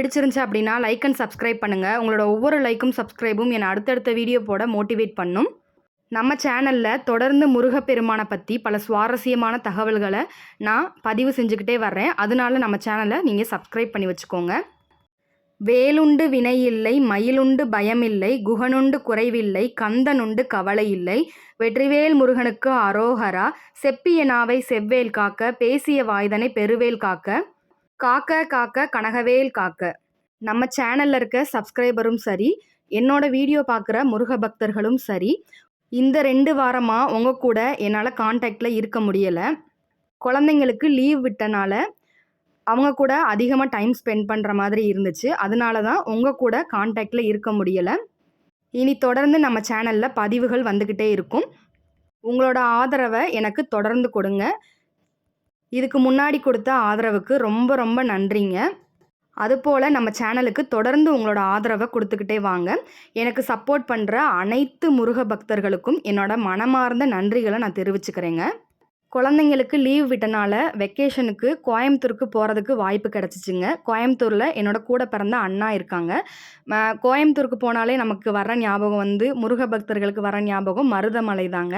பிடிச்சிருந்துச்சு அப்படின்னா like and subscribe பண்ணுங்கள் உங்களோட ஒவ்வொரு லைக்கும் சப்ஸ்கிரைபும் என்னை அடுத்தடுத்த வீடியோ போட மோட்டிவேட் பண்ணும். நம்ம சேனலில் தொடர்ந்து முருகப்பெருமானை பற்றி பல சுவாரஸ்யமான தகவல்களை நான் பதிவு செஞ்சுக்கிட்டே வர்றேன். அதனால நம்ம சேனலை நீங்கள் சப்ஸ்கிரைப் பண்ணி வச்சுக்கோங்க. வேலுண்டு வினையில்லை மயிலுண்டு பயமில்லை குகனுண்டு குறைவில்லை கந்தனுண்டு கவலை இல்லை வெற்றிவேல் முருகனுக்கு அரோகரா செப்பிய நாவை செவ்வேல் காக்க பேசிய வாய்தனை பெருவேல் காக்க. காக்க காக்க கனகவேல் காக்க. நம்ம சேனலில் இருக்க சப்ஸ்கிரைபரும் சரி என்னோட வீடியோ பார்க்குற முருக பக்தர்களும் சரி இந்த ரெண்டு வாரமாக உங்கள் கூட என்னால் காண்டாக்டில் இருக்க முடியலை. குழந்தைங்களுக்கு லீவ் விட்டனால அவங்க கூட அதிகமாக டைம் ஸ்பெண்ட் பண்ணுற மாதிரி இருந்துச்சு. அதனால தான் உங்கள் கூட காண்டாக்டில் இருக்க முடியலை. இனி தொடர்ந்து நம்ம சேனலில் பதிவுகள் வந்துக்கிட்டே இருக்கும். உங்களோட ஆதரவை எனக்கு தொடர்ந்து கொடுங்க. இதுக்கு முன்னாடி கொடுத்த ஆதரவுக்கு ரொம்ப ரொம்ப நன்றிங்க. அதுபோல் நம்ம சேனலுக்கு தொடர்ந்து உங்களோட ஆதரவை கொடுத்துக்கிட்டே வாங்க. எனக்கு சப்போர்ட் பண்ணுற அனைத்து முருக பக்தர்களுக்கும் என்னோட மனமார்ந்த நன்றிகளை நான் தெரிவிச்சுக்கிறேங்க. குழந்தைங்களுக்கு லீவ் விட்டனால வெக்கேஷனுக்கு கோயம்புத்தூருக்கு போகிறதுக்கு வாய்ப்பு கிடச்சிச்சிங்க. கோயம்புத்தூரில் என்னோட கூட பிறந்த அண்ணா இருக்காங்க. கோயம்புத்தூருக்கு போனாலே நமக்கு வர ஞாபகம் வந்து முருக பக்தர்களுக்கு வர ஞாபகம் மருதமலை தாங்க.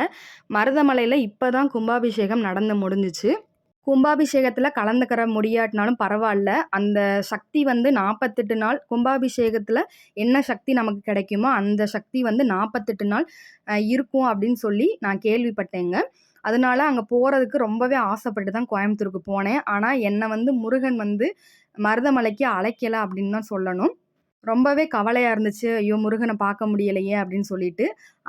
மருதமலையில் இப்போ தான் கும்பாபிஷேகம் நடந்து முடிஞ்சிச்சு. கும்பாபிஷேகத்தில் கலந்துக்கிற முடியாட்டினாலும் பரவாயில்ல. அந்த சக்தி வந்து நாற்பத்தெட்டு நாள் கும்பாபிஷேகத்தில் என்ன சக்தி நமக்கு கிடைக்குமோ அந்த சக்தி வந்து நாற்பத்தெட்டு நாள் இருக்கும் அப்படின்னு சொல்லி நான் கேள்விப்பட்டேங்க. அதனால அங்கே போகிறதுக்கு ரொம்பவே ஆசைப்பட்டு தான் கோயம்புத்தூருக்கு போனேன். ஆனால் என்னை வந்து முருகன் வந்து மருதமலைக்கு அழைக்கலை அப்படின்னு தான் சொல்லணும். ரொம்பவே கவலையாக இருந்துச்சு. ஐயோ முருகனை பார்க்க முடியலையே அப்படின்னு சொல்லிட்டு.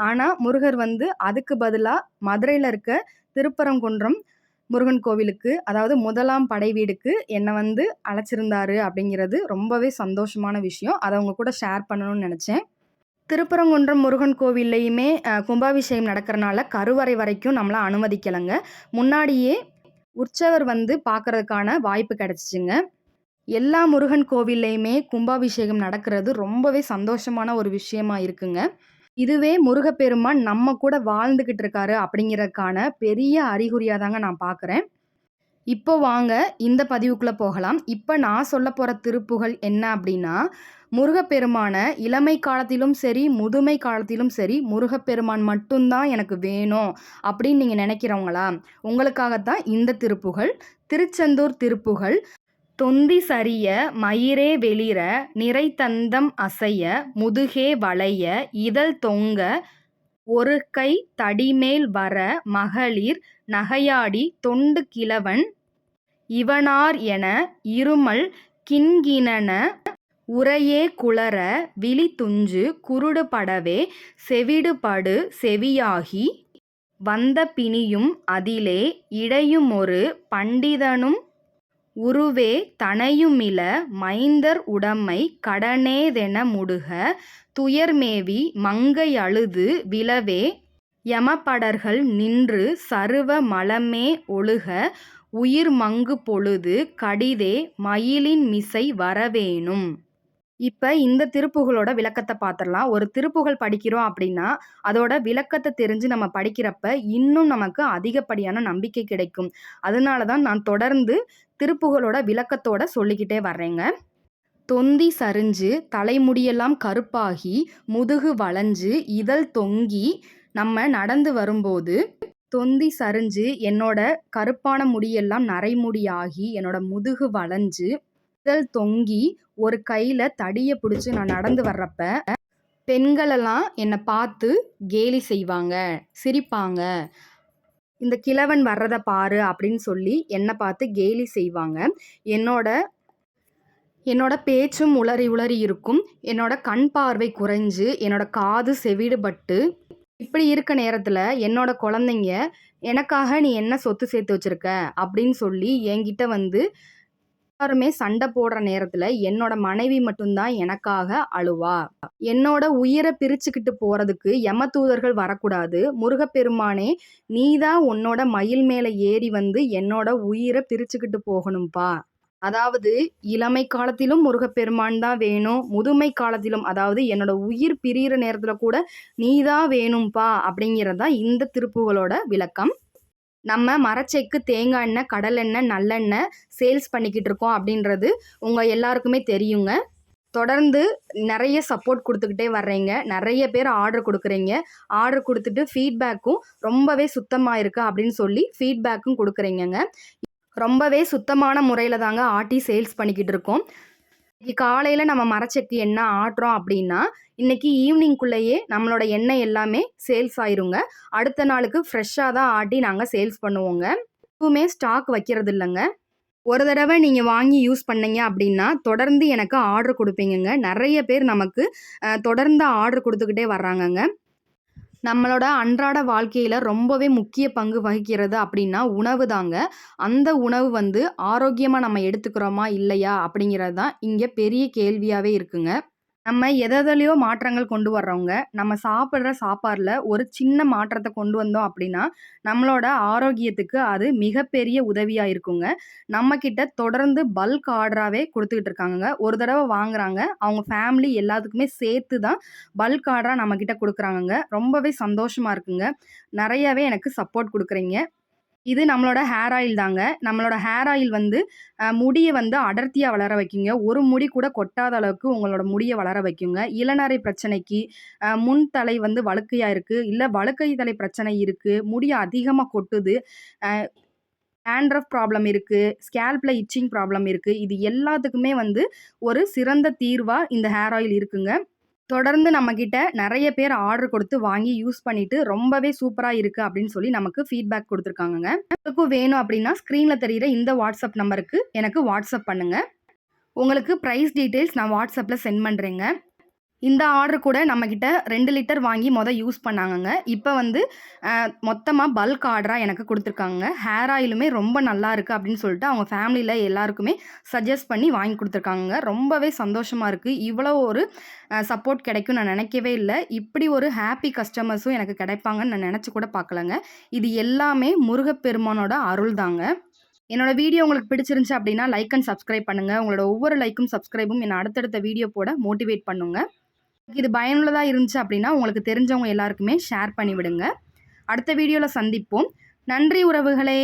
ஆனால் முருகர் வந்து அதுக்கு பதிலாக மதுரையில் இருக்க திருப்பரங்குன்றம் முருகன் கோவிலுக்கு அதாவது முதலாம் படை வீடுக்கு என்னை வந்து அழைச்சிருந்தாரு அப்படிங்கிறது ரொம்பவே சந்தோஷமான விஷயம். அதை அவங்க கூட ஷேர் பண்ணணும்னு நினச்சேன். திருப்பரங்குன்றம் முருகன் கோவில்லையுமே கும்பாபிஷேகம் நடக்கிறனால கருவறை வரைக்கும் நம்மளை அனுமதிக்கலைங்க. முன்னாடியே உற்சவர் வந்து பார்க்கறதுக்கான வாய்ப்பு கிடச்சிச்சுங்க. எல்லா முருகன் கோவில்லையுமே கும்பாபிஷேகம் நடக்கிறது ரொம்பவே சந்தோஷமான ஒரு விஷயமா இருக்குங்க. இதுவே முருகப்பெருமான் நம்ம கூட வாழ்ந்துக்கிட்டு இருக்காரு அப்படிங்கிறதுக்கான பெரிய அறிகுறியாக தாங்க நான் பார்க்குறேன் இப்போ வாங்க இந்த பதிவுக்குள்ளே போகலாம். இப்போ நான் சொல்ல போகிற திருப்புகள் என்ன அப்படின்னா முருகப்பெருமான இளமை காலத்திலும் சரி முதுமை காலத்திலும் சரி முருகப்பெருமான் மட்டும்தான் எனக்கு வேணும் அப்படின்னு நீங்கள் நினைக்கிறவங்களா? உங்களுக்காகத்தான் இந்த திருப்புகள் திருச்செந்தூர் திருப்புகள் தொந்தி சரிய மயிரே வெளிர நிறைத்தந்தம் அசைய முதுகே வளைய இதழ் தொங்க ஒரு கை தடிமேல் வர மகளிர் நகையாடி தொண்டு கிழவன் இவனார் என இருமல் கிண்கிணன உரையே குளர விழி துஞ்சு குருடுபடவே செவிடுபடு செவியாகி வந்த பிணியும் அதிலே இடையுமொரு பண்டிதனும் உருவே தனையுமில மைந்தர் உடமை கடனேதென முடுக துயர்மேவி மங்கையழுது விளவே விழவே நின்று சருவ மலமே ஒழுக உயிர் மங்கு பொழுது கடிதே மயிலின் மிசை வரவேணும். இப்போ இந்த திருப்புகளோட விளக்கத்தை பார்த்துடலாம் ஒரு திருப்புகள் படிக்கிறோம் அப்படின்னா அதோட விளக்கத்தை தெரிஞ்சு நம்ம படிக்கிறப்ப இன்னும் நமக்கு அதிகப்படியான நம்பிக்கை கிடைக்கும். அதனால தான் நான் தொடர்ந்து திருப்புகளோட விளக்கத்தோட சொல்லிக்கிட்டே வர்றேங்க. தொந்தி சரிஞ்சு தலைமுடியெல்லாம் கருப்பாகி முதுகு வளைஞ்சு இதழ் தொங்கி நம்ம நடந்து வரும்போது தொந்தி சரிஞ்சு என்னோட கருப்பான முடியெல்லாம் நரைமுடியாகி என்னோட முதுகு வளைஞ்சு இதழ் தொங்கி ஒரு கையில் தடியை பிடிச்சி நான் நடந்து வர்றப்ப பெண்களெல்லாம் என்னை பார்த்து கேலி செய்வாங்க சிரிப்பாங்க. இந்த கிழவன் வர்றதை பாரு அப்படின்னு சொல்லி என்னை பார்த்து கேலி செய்வாங்க. என்னோட என்னோட பேச்சும் உளறி உளறி இருக்கும். என்னோட கண் பார்வை குறைஞ்சு என்னோட காது செவிடுபட்டு இப்படி இருக்க நேரத்தில் என்னோட குழந்தைங்க எனக்காக நீ என்ன சொத்து சேர்த்து வச்சிருக்க? அப்படின்னு சொல்லி என்கிட்ட வந்து எல்லாருமே சண்டை போடுற நேரத்தில் என்னோட மனைவி மட்டும்தான் எனக்காக அழுவா. என்னோட உயிரை பிரிச்சுக்கிட்டு போறதுக்கு யம தூதர்கள் வரக்கூடாது. முருகப்பெருமானே நீதான் உன்னோட மயில் மேலே ஏறி வந்து என்னோட உயிரை பிரிச்சுக்கிட்டு போகணும்ப்பா அதாவது இளமை காலத்திலும் முருகப்பெருமான் தான் வேணும். முதுமை காலத்திலும் அதாவது என்னோட உயிர் பிரியிற நேரத்தில் கூட நீதான் வேணும்ப்பா அப்படிங்கிறது தான் இந்த திருப்புகளோட விளக்கம். நம்ம மரச்செக்கு தேங்காய் எண்ணெய் கடலெண்ணெய் நல்லெண்ணெய் சேல்ஸ் பண்ணிக்கிட்டு இருக்கோம் அப்படின்றது உங்கள் எல்லாருக்குமே தெரியுங்க. தொடர்ந்து நிறைய சப்போர்ட் கொடுத்துக்கிட்டே வர்றீங்க. நிறைய பேர் ஆர்டர் கொடுக்குறீங்க. ஆர்டர் கொடுத்துட்டு ஃபீட்பேக்கும் ரொம்பவே சுத்தமாக இருக்குது அப்படின்னு சொல்லி ஃபீட்பேக்கும் கொடுக்குறீங்கங்க. ரொம்பவே சுத்தமான முறையில் தாங்க ஆட்டி சேல்ஸ் பண்ணிக்கிட்டு இருக்கோம். இன்னைக்கு காலையில் நம்ம மரச்செக்கு எண்ணெய் ஆட்டுறோம் அப்படின்னா இன்னைக்கு ஈவினிங்குள்ளேயே நம்மளோட எண்ணெய் எல்லாமே சேல்ஸ் ஆயிருங்க. அடுத்த நாளுக்கு ஃப்ரெஷ்ஷாக தான் ஆட்டி நாங்கள் சேல்ஸ் பண்ணுவோங்க. எப்பவுமே ஸ்டாக் வைக்கிறது இல்லைங்க ஒரு தடவை நீங்கள் வாங்கி யூஸ் பண்ணீங்க அப்படின்னா தொடர்ந்து எனக்கு ஆர்டர் கொடுப்பீங்கங்க. நிறைய பேர் நமக்கு தொடர்ந்து ஆர்டர் கொடுத்துக்கிட்டே வர்றாங்கங்க. நம்மளோட அன்றாட வாழ்க்கையில் ரொம்பவே முக்கிய பங்கு வகிக்கிறது அப்படின்னா உணவு தாங்க. அந்த உணவு வந்து ஆரோக்கியமாக நம்ம எடுத்துக்கிறோமா இல்லையா அப்படிங்கிறது தான் இங்கே பெரிய கேள்வியாகவே இருக்குங்க. நம்ம எதெதுலையோ மாற்றங்கள் கொண்டு வர்றவங்க நம்ம சாப்பிட்ற சாப்பாடில் ஒரு சின்ன மாற்றத்தை கொண்டு வந்தோம் அப்படின்னா நம்மளோட ஆரோக்கியத்துக்கு அது மிகப்பெரிய உதவியாக இருக்குங்க. நம்மக்கிட்ட தொடர்ந்து பல்க் ஆர்டராகவே கொடுத்துக்கிட்டு இருக்காங்க ஒரு தடவை வாங்குறாங்க. அவங்க ஃபேமிலி எல்லாத்துக்குமே சேர்த்து தான் பல்க் ஆர்டராக நம்மக்கிட்ட கொடுக்குறாங்கங்க. ரொம்பவே சந்தோஷமாக இருக்குங்க. நிறையவே எனக்கு சப்போர்ட் கொடுக்குறீங்க. இது நம்மளோட ஹேர் ஆயில் தாங்க. நம்மளோட ஹேர் ஆயில் வந்து முடியை வந்து அடர்த்தியாக வளர வைக்குங்க. ஒரு முடி கூட கொட்டாத அளவுக்கு உங்களோட முடியை வளர வைக்குங்க. இளநரை பிரச்சனைக்கு முன் தலை வந்து வழுக்கையாக இருக்குது இல்லை வழுக்கை தலை பிரச்சனை இருக்குது முடி அதிகமாக கொட்டுது. ஹேண்ட்ரஃப் ப்ராப்ளம் இருக்குது ஸ்கேல்பில் இச்சிங் ப்ராப்ளம் இருக்குது இது எல்லாத்துக்குமே வந்து ஒரு சிறந்த தீர்வாக இந்த ஹேர் ஆயில் இருக்குங்க. தொடர்ந்து நம்மக்கிட்ட நிறைய பேர் ஆர்டர் கொடுத்து வாங்கி யூஸ் பண்ணிட்டு ரொம்பவே சூப்பராக இருக்குது அப்படின்னு சொல்லி நமக்கு ஃபீட்பேக் கொடுத்துருக்காங்கங்க. உங்களுக்கும் வேணும் அப்படின்னா ஸ்க்ரீனில் தெரியிற இந்த வாட்ஸ்அப் நம்பருக்கு எனக்கு வாட்ஸ்அப் பண்ணுங்கள் உங்களுக்கு ப்ரைஸ் டீட்டெயில்ஸ் நான் வாட்ஸ்அப்பில் சென்ட் பண்ணுறேங்க இந்த ஆர்டர் கூட நம்மக்கிட்ட ரெண்டு லிட்டர் வாங்கி மொதல் யூஸ் பண்ணாங்கங்க. இப்போ வந்து மொத்தமாக பல்க் ஆர்டராக எனக்கு கொடுத்துருக்காங்க ஹேர் ஆயிலுமே ரொம்ப நல்லா இருக்குது அப்படின்னு சொல்லிட்டு அவங்க ஃபேமிலியில் எல்லாருக்குமே சஜஸ்ட் பண்ணி வாங்கி கொடுத்துருக்காங்க ரொம்பவே சந்தோஷமாக இருக்குது இவ்வளோ ஒரு சப்போர்ட் கிடைக்கும் நான் நினைக்கவே இல்லை. இப்படி ஒரு ஹாப்பி கஸ்டமர்ஸும் எனக்கு கிடைப்பாங்கன்னு நான் நினச்சி கூட பார்க்கலங்க. இது எல்லாமே முருகப்பெருமானோட அருள் தாங்க என்னோட வீடியோ உங்களுக்கு பிடிச்சிருந்துச்சு அப்படின்னா லைக் அண்ட் சப்ஸ்கிரைப் பண்ணுங்கள் உங்களோட ஒவ்வொரு லைக்கும் சப்ஸ்கிரைபும் என்னை அடுத்தடுத்த வீடியோ போட மோட்டிவேட் பண்ணுங்க. இது பயனுள்ளதாக இருந்துச்சு அப்படின்னா உங்களுக்கு தெரிஞ்சவங்க எல்லாருக்குமே ஷேர் பண்ணிவிடுங்க. அடுத்த வீடியோவில் சந்திப்போம். நன்றி உறவுகளே.